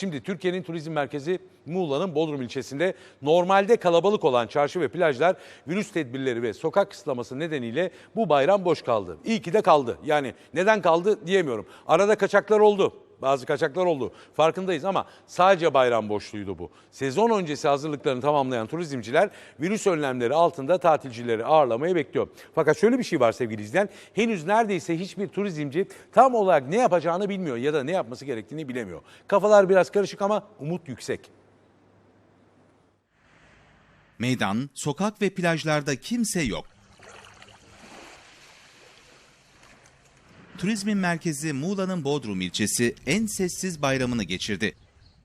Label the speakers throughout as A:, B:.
A: Şimdi Türkiye'nin turizm merkezi Muğla'nın Bodrum ilçesinde normalde kalabalık olan çarşı ve plajlar virüs tedbirleri ve sokak kısıtlaması nedeniyle bu bayram boş kaldı. İyi ki de kaldı. Yani neden kaldı diyemiyorum. Arada kaçaklar oldu. Bazı kaçaklar oldu. Farkındayız ama sadece bayram boşluğuydu bu. Sezon öncesi hazırlıklarını tamamlayan turizmciler virüs önlemleri altında tatilcileri ağırlamayı bekliyor. Fakat şöyle bir şey var sevgili izleyen. Henüz neredeyse hiçbir turizmci tam olarak ne yapacağını bilmiyor ya da ne yapması gerektiğini bilemiyor. Kafalar biraz karışık ama umut yüksek.
B: Meydan, sokak ve plajlarda kimse yok. Turizmin merkezi Muğla'nın Bodrum ilçesi en sessiz bayramını geçirdi.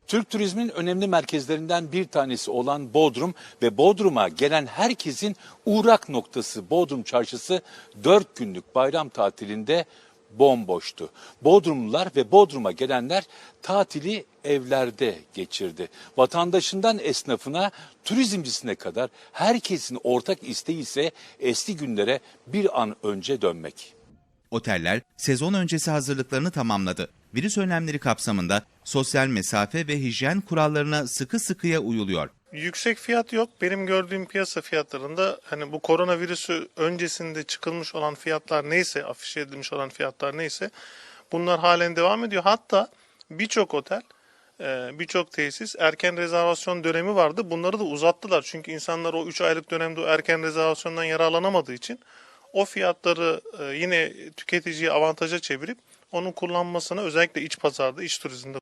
C: Türk turizmin önemli merkezlerinden bir tanesi olan Bodrum ve Bodrum'a gelen herkesin uğrak noktası Bodrum Çarşısı 4 günlük bayram tatilinde bomboştu. Bodrumlular ve Bodrum'a gelenler tatili evlerde geçirdi. Vatandaşından esnafına, turizmcisine kadar herkesin ortak isteği ise eski günlere bir an önce dönmek.
B: Oteller sezon öncesi hazırlıklarını tamamladı. Virüs önlemleri kapsamında sosyal mesafe ve hijyen kurallarına sıkı sıkıya uyuluyor.
D: Yüksek fiyat yok. Benim gördüğüm piyasa fiyatlarında hani bu koronavirüsü öncesinde çıkılmış olan fiyatlar neyse, afişe edilmiş olan fiyatlar neyse bunlar halen devam ediyor. Hatta birçok otel, e, birçok tesis erken rezervasyon dönemi vardı. Bunları da uzattılar. Çünkü insanlar o 3 aylık dönemde o erken rezervasyondan yararlanamadığı için o fiyatları e, yine tüketiciye avantaja çevirip onun kullanmasına özellikle iç pazarda, iç turizmde